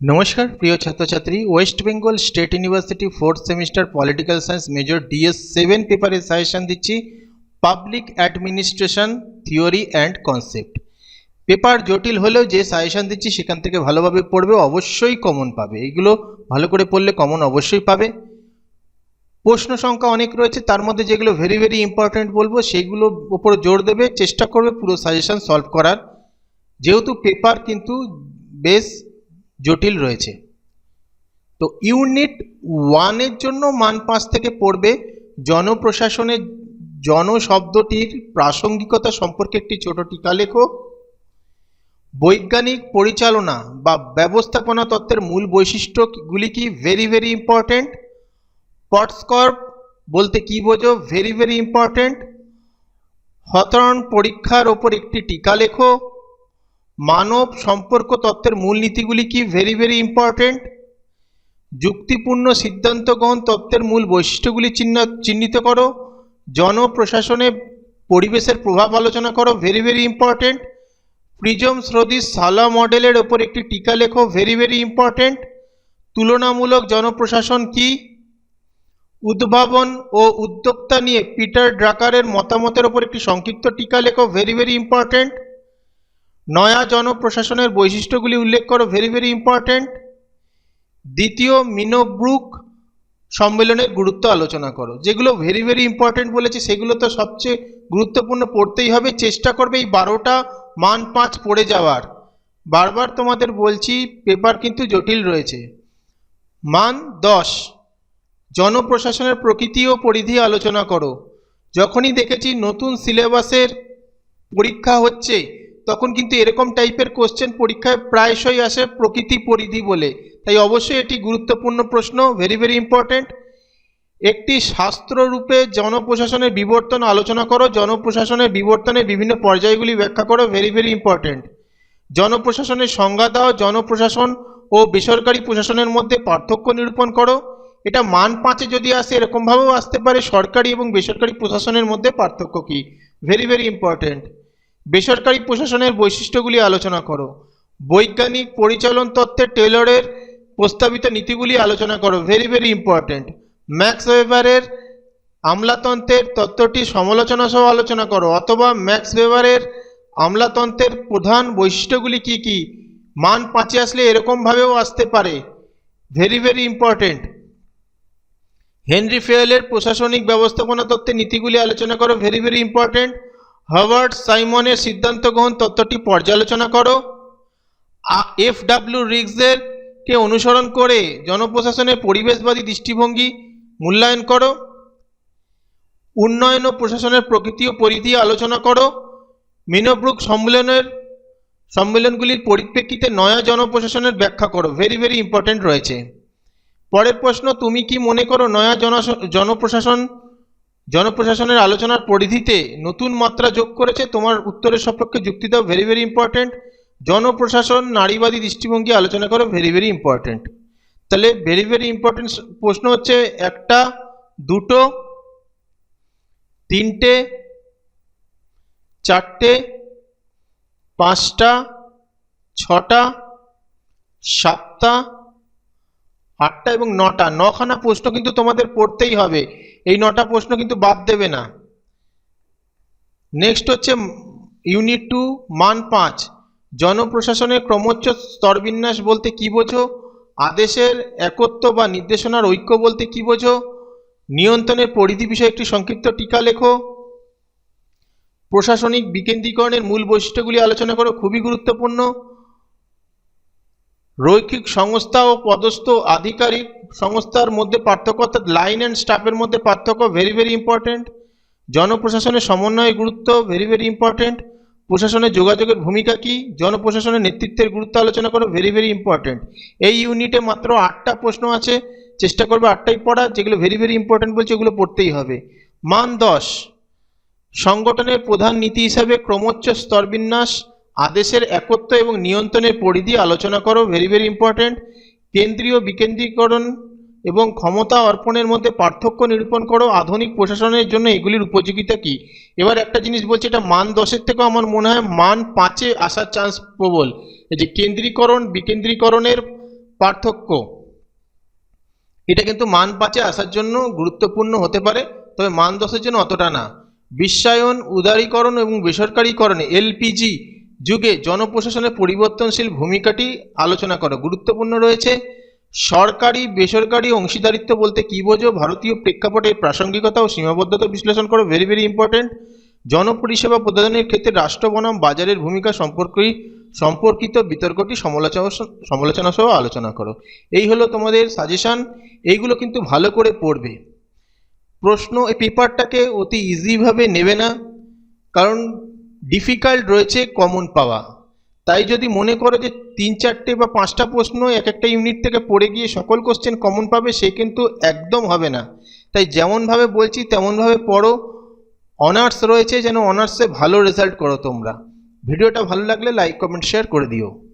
নমস্কার, প্রিয় ছাত্রছাত্রী। West Bengal state university fourth semester political science major DS seven পেপারে সাজেশন দিচ্ছি public administration theory and concept paper জটিল হলেও যে সাজেশন দিচ্ছি, সেখান থেকে ভালোভাবে পড়বে, অবশ্যই কমন পাবে। এগুলো ভালো করে পড়লে কমন অবশ্যই পাবে। প্রশ্ন সংখ্যা অনেক রয়েছে, তার মধ্যে যেগুলো ভেরি ভেরি ইম্পর্ট্যান্ট বলব, সেগুলো ওপর জোর দেবে, চেষ্টা করবে পুরো সাজেশন সলভ করার। যেহেতু পেপার কিন্তু বেশ জটিল রয়েছে। তো ইউনিট ওয়ানের জন্য মান পাঁচ থেকে পড়বে। জনপ্রশাসনের জন শব্দটির প্রাসঙ্গিকতা সম্পর্কে একটি ছোট টিকা লেখো। বৈজ্ঞানিক পরিচালনা বা ব্যবস্থাপনা তত্ত্বের মূল বৈশিষ্ট্যগুলি কি ভেরি ভেরি ইম্পর্ট্যান্ট পটস্কর্প বলতে কি বোঝো? ভেরি ভেরি ইম্পর্ট্যান্ট হতরণ পরীক্ষার ওপর একটি টিকা লেখো। মানব সম্পর্ক তত্ত্বের মূলনীতিগুলি কি ভেরি ভেরি ইম্পর্ট্যান্ট যুক্তিপূর্ণ সিদ্ধান্ত গ্রহণ তত্ত্বের মূল বৈশিষ্ট্যগুলি চিহ্ন, চিহ্নিত করো। জনপ্রশাসনে পরিবেশের প্রভাব আলোচনা করো ভেরি ভেরি ইম্পর্ট্যান্ট প্রিজম স্রোদিস সালা মডেলের ওপর একটি টিকা লেখো ভেরি ভেরি ইম্পর্ট্যান্ট তুলনামূলক জনপ্রশাসন কি? উদ্ভাবন ও উদ্যোক্তা নিয়ে পিটার ড্রাকারের মতামতের ওপর একটি সংক্ষিপ্ত টিকা লেখো ভেরি ভেরি ইম্পর্ট্যান্ট নয়া জনপ্রশাসনের বৈশিষ্ট্যগুলি উল্লেখ করো। ভেরি ভেরি ইম্পর্ট্যান্ট দ্বিতীয়, মিনোব্রুক সম্মেলনের গুরুত্ব আলোচনা করো। যেগুলো ভেরি ভেরি ইম্পর্ট্যান্ট বলেছি, সেগুলো তো সবচেয়ে গুরুত্বপূর্ণ পড়তেই হবে। চেষ্টা করবে এই বারোটা মান পাঁচ পড়ে যাওয়ার। বারবার তোমাদের বলছি, পেপার কিন্তু জটিল রয়েছে। মান দশ, জনপ্রশাসনের প্রকৃতি ও পরিধি আলোচনা করো। যখনই দেখেছি নতুন সিলেবাসের পরীক্ষা হচ্ছে তখন কিন্তু এরকম টাইপের কোশ্চেন পরীক্ষায় প্রায়শই আসে প্রকৃতি পরিধি বলে। তাই অবশ্যই এটি গুরুত্বপূর্ণ প্রশ্ন ভেরি ভেরি ইম্পর্ট্যান্ট একটি শাস্ত্ররূপে জনপ্রশাসনের বিবর্তন আলোচনা করো, জনপ্রশাসনের বিবর্তনের বিভিন্ন পর্যায়গুলি ব্যাখ্যা করো ভেরি ভেরি ইম্পর্ট্যান্ট জনপ্রশাসনের সংজ্ঞা দাও, জনপ্রশাসন ও বেসরকারি প্রশাসনের মধ্যে পার্থক্য নিরূপণ করো। এটা মান পাঁচে যদি আসে, এরকমভাবেও আসতে পারে সরকারি এবং বেসরকারি প্রশাসনের মধ্যে পার্থক্য কী? ভেরি ভেরি ইম্পর্ট্যান্ট বেসরকারি প্রশাসনের বৈশিষ্ট্যগুলি আলোচনা করো। বৈজ্ঞানিক পরিচালন তত্ত্বে টেলরের প্রস্তাবিত নীতিগুলি আলোচনা করো। ভেরি ভেরি ইম্পর্ট্যান্ট ম্যাক্স ওয়েবারের আমলাতন্ত্রের তত্ত্বটি সমালোচনা সহ আলোচনা করো। অথবা ম্যাক্স ওয়েবারের আমলাতন্ত্রের প্রধান বৈশিষ্ট্যগুলি কি কি? মান পাঁচে আসলে এরকমভাবেও আসতে পারে। ভেরি ভেরি ইম্পর্ট্যান্ট হেনরি ফেয়েলের প্রশাসনিক ব্যবস্থাপনা তত্ত্বের নীতিগুলি আলোচনা করো। ভেরি ভেরি ইম্পর্ট্যান্ট হার্ভার্ড সাইমনের সিদ্ধান্ত গ্রহণ তত্ত্বটি পর্যালোচনা করো। এফ ডাব্লিউ রিক্সের কে অনুসরণ করে জনপ্রশাসনের পরিবেশবাদী দৃষ্টিভঙ্গি মূল্যায়ন করো। উন্নয়ন ও প্রশাসনের প্রকৃতি ও পরিধি আলোচনা করো। মিনোব্রুক সম্মেলনের, সম্মেলনগুলির পরিপ্রেক্ষিতে নয়া জনপ্রশাসনের ব্যাখ্যা করো। ভেরি ভেরি ইম্পর্ট্যান্ট রয়েছে। পরের প্রশ্ন, তুমি কি মনে করো নয়া জন জনপ্রশাসন জনপ্রশাসনের আলোচনার পরিধিতে নতুন মাত্রা যোগ করেছে। তোমার উত্তরের সপক্ষে যুক্তি দাও ভেরি ভেরি ইম্পর্ট্যান্ট জনপ্রশাসন নারীবাদী দৃষ্টিভঙ্গি আলোচনা করো ভেরি ভেরি ইম্পর্ট্যান্ট তাহলে ভেরি ভেরি ইম্পর্ট্যান্ট প্রশ্ন হচ্ছে একটা, দুটো, তিনটে, চারটে, পাঁচটা, ছটা, সাতটা, আটটা এবং নটা। নখানা প্রশ্ন কিন্তু তোমাদের পড়তেই হবে। এই নটা প্রশ্ন কিন্তু বাদ দেবে না। নেক্সট হচ্ছে ইউনিট টু মান পাঁচ। জনপ্রশাসনের ক্রমোচ্চ স্তরবিন্যাস বলতে কি বোঝো? আদেশের একত্ব বা নির্দেশনার ঐক্য বলতে কি বোঝো? নিয়ন্ত্রণের পরিধি বিষয়ে একটি সংক্ষিপ্ত টিকা লেখো। প্রশাসনিক বিকেন্দ্রীকরণের মূল বৈশিষ্ট্যগুলি আলোচনা করো, খুবই গুরুত্বপূর্ণ। রৈখিক সংস্থা ও পদস্থ আধিকারিক সংস্থার মধ্যে পার্থক্য অর্থাৎ লাইন অ্যান্ড স্টাফের মধ্যে পার্থক্য ভেরি ভেরি ইম্পর্ট্যান্ট জনপ্রশাসনের সমন্বয়ের গুরুত্ব ভেরি ভেরি ইম্পর্ট্যান্ট প্রশাসনের যোগাযোগের ভূমিকা কী? জনপ্রশাসনের নেতৃত্বের গুরুত্ব আলোচনা করো ভেরি ভেরি ইম্পর্ট্যান্ট এই ইউনিটে মাত্র আটটা প্রশ্ন আছে, চেষ্টা করবে আটটাই পড়া যেগুলো ভেরি ভেরি ইম্পর্ট্যান্ট বলছে ওগুলো পড়তেই হবে। মান দশ, সংগঠনের প্রধান নীতি হিসাবে ক্রমোচ্চ স্তরবিন্যাস, আদেশের একত্ব এবং নিয়ন্ত্রণের পরিধি আলোচনা করো ভেরি ভেরি ইম্পর্ট্যান্ট কেন্দ্রীয় বিকেন্দ্রীকরণ এবং ক্ষমতা অর্পণের মধ্যে পার্থক্য নিরূপণ করো। আধুনিক প্রশাসনের জন্য এগুলির উপযোগিতা কি? এবার একটা জিনিস বলছে, এটা মান দশের থেকেও আমার মনে হয় মান পাঁচে আসার চান্স প্রবল। এই যে কেন্দ্রীকরণ, বিকেন্দ্রীকরণের পার্থক্য, এটা কিন্তু মান পাঁচে আসার জন্য গুরুত্বপূর্ণ হতে পারে, তবে মান দশের জন্য অতটা না। বিশ্বায়ন, উদারীকরণ এবং বেসরকারীকরণে, এলপিজি যুগে জনপ্রশাসনের পরিবর্তনশীল ভূমিকাটি আলোচনা করো গুরুত্বপূর্ণ রয়েছে। সরকারি, বেসরকারি অংশীদারিত্ব বলতে কি বোঝো? ভারতীয় প্রেক্ষাপটের প্রাসঙ্গিকতা ও সীমাবদ্ধতা বিশ্লেষণ করো ভেরি ভেরি ইম্পর্টেন্ট জনপরিষেবা প্রদানের ক্ষেত্রে রাষ্ট্র বনাম বাজারের ভূমিকা সম্পর্কে সম্পর্কিত বিতর্কটি সমালোচনা সমালোচনা সহ আলোচনা করো। এই হলো তোমাদের সাজেশন এইগুলো কিন্তু ভালো করে পড়বে। প্রশ্ন এই পেপারটাকে অতি ইজিভাবে নেবে না। কারণ ডিফিকাল্ট রয়েছে কমন পাওয়া। তাই যদি মনে করো যে তিন, চারটে বা পাঁচটা প্রশ্ন এক একটা ইউনিট থেকে পড়ে গিয়ে সকল কোশ্চেন কমন পাবে, সে কিন্তু একদম হবে না। তাই যেমনভাবে বলছি, তেমনভাবে পড়ো। অনার্স রয়েছে, যেন অনার্সে ভালো রেজাল্ট করো তোমরা। ভিডিওটা ভালো লাগলে লাইক কমেন্ট শেয়ার করে দিও।